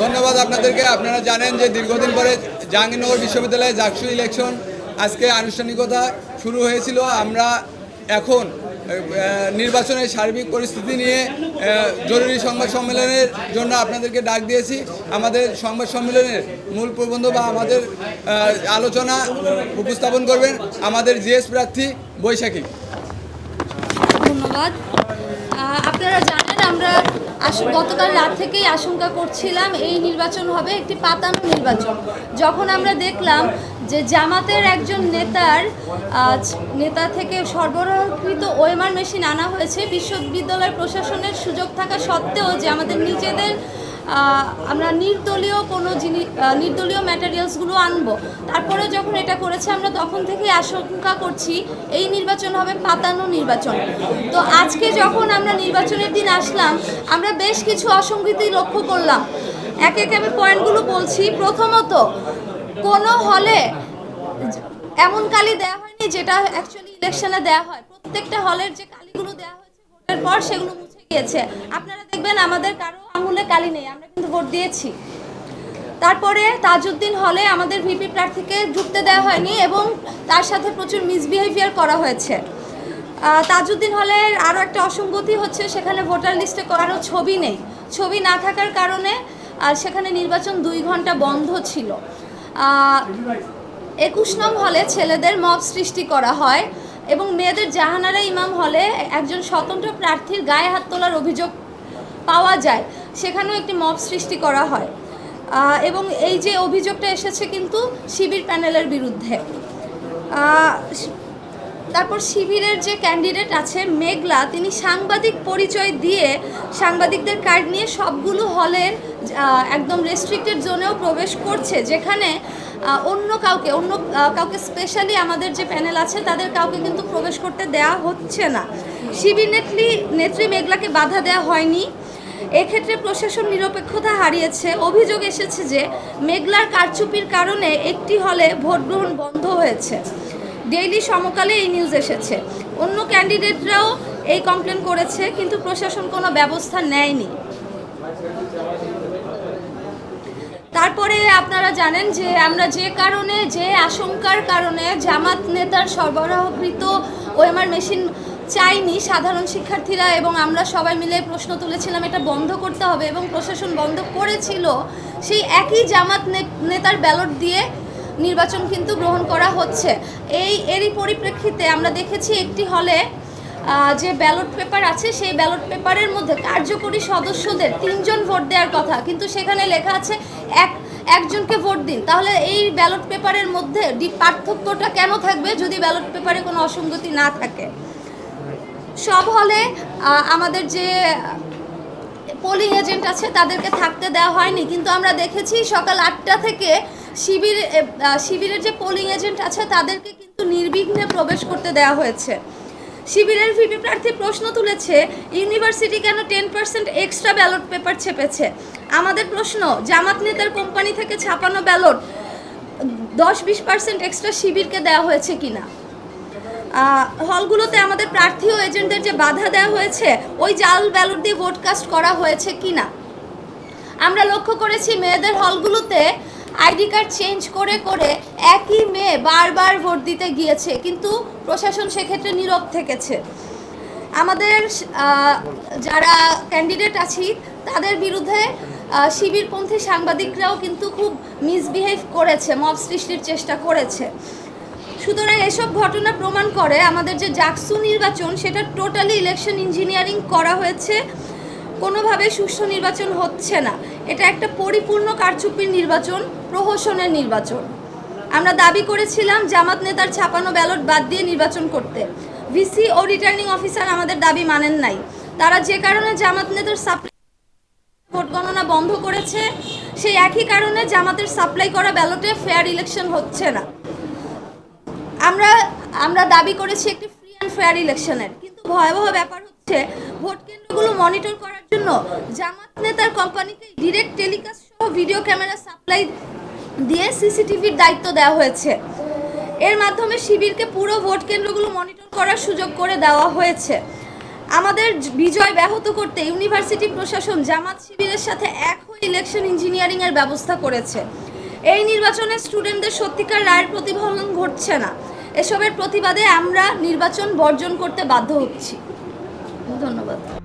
ধন্যবাদ আপনাদেরকে। আপনারা জানেন যে দীর্ঘদিন পরে জাহাঙ্গীরনগর বিশ্ববিদ্যালয়ে জাকসু ইলেকশন আজকে আনুষ্ঠানিকতা শুরু হয়েছিল। আমরা এখন নির্বাচনের সার্বিক পরিস্থিতি নিয়ে জরুরি সংবাদ সম্মেলনের জন্য আপনাদেরকে ডাক দিয়েছি। আমাদের সংবাদ সম্মেলনের মূল প্রবন্ধ বা আমাদের আলোচনা উপস্থাপন করবেন আমাদের জিএস প্রার্থী বৈশাখী। ধন্যবাদ। আপনারা জানেন আমরা গতকাল রাত থেকেই আশঙ্কা করছিলাম এই নির্বাচন হবে একটি পাতানো নির্বাচন। যখন আমরা দেখলাম যে জামাতের একজন নেতার নেতা থেকে সরবরাহকৃত ওয়েমার মেশিন আনা হয়েছে, বিশ্ববিদ্যালয় প্রশাসনের সুযোগ থাকা সত্ত্বেও যে আমাদের নিজেদের আমরা নির্দলীয় কোনো জিনিস নির্দলীয় ম্যাটেরিয়ালসগুলো আনব। তারপরে যখন এটা করেছে, আমরা তখন থেকেই আশঙ্কা করছি, এই নির্বাচন হবে পাতানো নির্বাচন। তো আজকে যখন আমরা নির্বাচনের দিন আসলাম, আমরা বেশ কিছু অসঙ্গতি লক্ষ্য করলাম। একে একে আমি পয়েন্টগুলো বলছি। প্রথমত, কোনো হলে এমন কালি দেওয়া হয়নি যেটা অ্যাকচুয়ালি ইলেকশনে দেওয়া হয়। প্রত্যেকটা হলের যে কালিগুলো দেওয়া হয়েছে, ভোটের পর সেগুলো মুছে গিয়েছে। আপনারা দেখবেন আমাদের কারও আঙুলে কালি নেই, আমরা কিন্তু ভোট দিয়েছি। তারপরে তাজউদ্দিন হলে আমাদের ভিপি প্রার্থীকে ঢুকতে দেওয়া হয়নি এবং তার সাথে প্রচুর মিসবিহেভিয়ার করা হয়েছে। তাজউদ্দিন হলের আরও একটা অসঙ্গতি হচ্ছে, সেখানে ভোটার লিস্টে কারও ছবি নেই। ছবি না থাকার কারণে সেখানে নির্বাচন দুই ঘণ্টা বন্ধ ছিল। একুশ নং হলে ছেলেদের মব সৃষ্টি করা হয় এবং মেয়েদের জাহানারা ইমাম হলে একজন স্বতন্ত্র প্রার্থীর গায়ে হাত তোলার অভিযোগ পাওয়া যায়। সেখানেও একটি মব সৃষ্টি করা হয়। এবং এই যে অভিযোগটা এসেছে কিন্তু শিবির প্যানেলের বিরুদ্ধে। তারপর শিবিরের যে ক্যান্ডিডেট আছে মেঘলা, তিনি সাংবাদিক পরিচয় দিয়ে সাংবাদিকদের কার্ড নিয়ে সবগুলো হলের একদম রেস্ট্রিক্টেড জোনেও প্রবেশ করছে, যেখানে অন্য কাউকে অন্য কাউকে স্পেশালি আমাদের যে প্যানেল আছে তাদের কাউকে কিন্তু প্রবেশ করতে দেওয়া হচ্ছে না। শিবির নেত্রী নেত্রী মেঘলাকে বাধা দেওয়া হয়নি। এক্ষেত্রে প্রশাসন নিরপেক্ষতা হারিয়েছে। অভিযোগ এসেছে যে মেঘলার কারচুপির কারণে একটি হলে ভোট গ্রহণ বন্ধ হয়েছে। ডেইলি সমকালে এই নিউজ এসেছে। অন্য ক্যান্ডিডেটরাও এই কমপ্লেন করেছে, কিন্তু প্রশাসন কোনো ব্যবস্থা নেয়নি। তারপরে আপনারা জানেন যে আমরা যে কারণে, যে আশঙ্কার কারণে জামাত নেতার সরবরাহকৃত ওএমআর মেশিন চাইনি সাধারণ শিক্ষার্থীরা এবং আমরা সবাই মিলে প্রশ্ন তুলেছিলাম, এটা বন্ধ করতে হবে এবং প্রশাসন বন্ধ করেছিল, সেই একই জামাত নেতার ব্যালট দিয়ে নির্বাচন কিন্তু গ্রহণ করা হচ্ছে। এই, এরই পরিপ্রেক্ষিতে আমরা দেখেছি একটি হলে যে ব্যালট পেপার আছে, সেই ব্যালট পেপারের মধ্যে কার্যকরী সদস্যদের তিনজন ভোট দেওয়ার কথা, কিন্তু সেখানে লেখা আছে, এক, একজনকে ভোট দিন। তাহলে এই ব্যালট পেপারের মধ্যে পার্থক্যটা কেন থাকবে যদি ব্যালট পেপারে কোনো অসঙ্গতি না থাকে? সব হলে আমাদের যে পোলিং এজেন্ট আছে, তাদেরকে থাকতে দেওয়া হয়নি। কিন্তু আমরা দেখেছি সকাল আটটা থেকে শিবির শিবিরের যে পোলিং এজেন্ট আছে, তাদেরকে কিন্তু নির্বিঘ্নে প্রবেশ করতে দেওয়া হয়েছে। শিবিরের ভিপি প্রার্থী প্রশ্ন তুলেছে, ইউনিভার্সিটি কেন ten percent extra ballot paper ছেপেছে আমাদের প্রশ্ন, জামাত নেতার কোম্পানি থেকে ছাপানো ব্যালট দশ বিশ পার্সেন্ট এক্সট্রা শিবিরকে দেওয়া হয়েছে কিনা? হলগুলোতে আমাদের প্রার্থী ও এজেন্টদের যে বাধা দেওয়া হয়েছে, ওই জাল ব্যালট দিয়ে ভোট কাস্ট করা হয়েছে কি না আমরা লক্ষ্য করেছি মেয়েদের হলগুলোতে আইডি কার্ড চেঞ্জ করে করে একই মেয়ে বারবার ভোট দিতে গিয়েছে, কিন্তু প্রশাসন সেক্ষেত্রে নীরব থেকেছে। আমাদের যারা ক্যান্ডিডেট আছি, তাদের বিরুদ্ধে শিবিরপন্থী সাংবাদিকরাও কিন্তু খুব মিসবিহেভ করেছে মব সৃষ্টির চেষ্টা করেছে। সুতরাং এসব ঘটনা প্রমাণ করে আমাদের যে জাকসু নির্বাচন, সেটা টোটালি ইলেকশন ইঞ্জিনিয়ারিং করা হয়েছে। কোনোভাবে সুষ্ঠু নির্বাচন হচ্ছে না। এটা একটা পরিপূর্ণ কারচুপির নির্বাচন, প্রহসনের নির্বাচন। আমরা দাবি করেছিলাম জামাত নেতার ছাপানো ব্যালট বাদ দিয়ে নির্বাচন করতে। ভিসি ও রিটার্নিং অফিসার আমাদের দাবি মানেন নাই। তারা যে কারণে জামাত নেতার সাপ্লাই ভোট গণনা বন্ধ করেছে, সেই একই কারণে জামাতের সাপ্লাই করা ব্যালটে ফেয়ার ইলেকশন হচ্ছে না। আমরা আমরা দাবি করেছি একটি ফ্রি অ্যান্ড ফেয়ার ইলেকশনের কিন্তু ভয়াবহ ব্যাপার হচ্ছে, ভোট কেন্দ্রগুলো মনিটর করার জন্য জামাত নেতার কোম্পানিকে ডিরেক্ট টেলিকাস্ট সহ ভিডিও ক্যামেরা সাপ্লাই দিয়ে সিসিটিভির দায়িত্ব দেওয়া হয়েছে। এর মাধ্যমে শিবিরকে পুরো ভোট কেন্দ্রগুলো মনিটর করার সুযোগ করে দেওয়া হয়েছে। আমাদের বিজয় ব্যাহত করতে ইউনিভার্সিটি প্রশাসন জামাত শিবিরের সাথে এক হয়ে ইলেকশন ইঞ্জিনিয়ারিংয়ের ব্যবস্থা করেছে। এই নির্বাচনে স্টুডেন্টদের সত্যিকার রায়ের প্রতিফলন ঘটছে না। এসবের প্রতিবাদে আমরা নির্বাচন বর্জন করতে বাধ্য হচ্ছি। ধন্যবাদ।